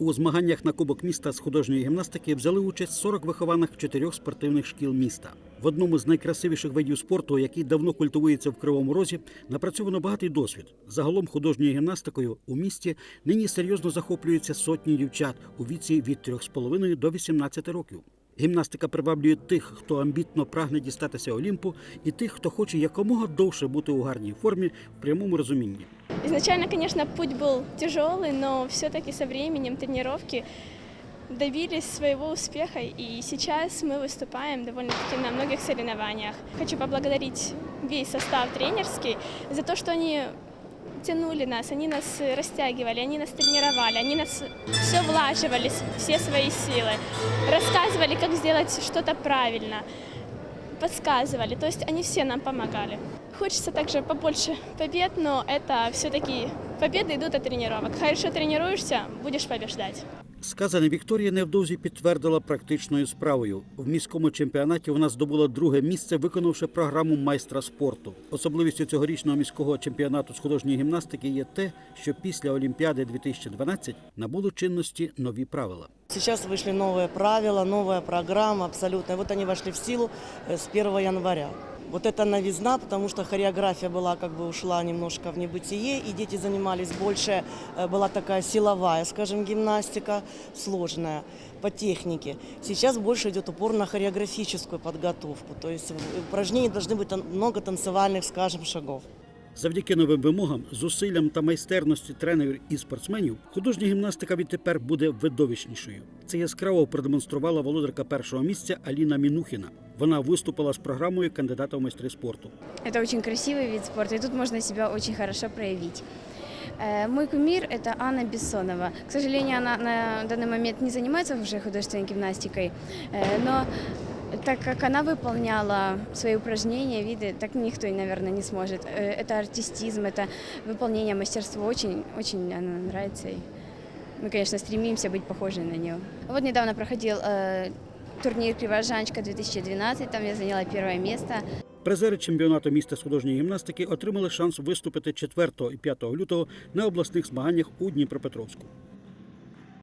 У змаганнях на Кубок міста з художньої гімнастики взяли участь 40 вихованих чотирьох спортивних шкіл міста. В одному з найкрасивіших видів спорту, який давно культивується в Кривому Розі, напрацьовано багатий досвід. Загалом художньою гімнастикою у місті нині серйозно захоплюються сотні дівчат у віці від 3,5 до 18 років. Гімнастика приваблює тих, хто амбітно прагне дістатися Олімпу, і тих, хто хоче якомога довше бути у гарній формі в прямому розумінні. Изначально, конечно, путь был тяжелый, но все-таки со временем тренировки добились своего успеха, и сейчас мы выступаем довольно-таки на многих соревнованиях. Хочу поблагодарить весь состав тренерский за то, что они тянули нас, они нас растягивали, они нас тренировали, они нас все влаживали, все свои силы, рассказывали, как сделать что-то правильно, подсказывали, то есть они все нам помогали. Хочется также побольше побед, но это все-таки победы идут от тренировок. Хорошо тренируешься, будешь побеждать. Сказане Вікторія невдовзі підтвердила практичною справою. В міському чемпіонаті вона здобула друге місце, виконавши програму майстра спорту. Особливістю цьогорічного міського чемпіонату з художньої гімнастики є те, що після Олімпіади 2012 набули чинності нові правила. Сейчас вышли новые правила, новая программа абсолютно. И вот они вошли в силу э, с 1 января. Вот это новизна, потому что хореография была как бы ушла немножко в небытие, и дети занимались больше, э, была такая силовая, скажем, гимнастика, сложная по технике. Сейчас больше идет упор на хореографическую подготовку, то есть в упражнений должны быть тан- много танцевальных, скажем, шагов. Завдяки новим вимогам, зусиллям та майстерності тренерів і спортсменів, художня гімнастика відтепер буде видовищнішою. Це яскраво продемонструвала володарка першого місця Аліна Мінухіна. Вона виступила з програмою кандидата в майстри спорту. Это очень красивый вид спорта, и тут можно себя очень хорошо проявить. Э, Мой кумир – это Анна Бессонова. К сожалению, она на данный момент не занимается уже художественной гимнастикой, э, но так как она выполняла свои упражнения, виды, так никто, наверное, не сможет. Э, Это артистизм, это выполнение мастерства. Очень, очень она нравится. И мы, конечно, стремимся быть похожей на нее. Вот недавно проходил э, турнир «Кривожанчка 2012», там я заняла первое место. Призери чемпіонату міста з художньої гімнастики отримали шанс виступити 4 і 5 лютого на обласних змаганнях у Дніпропетровську.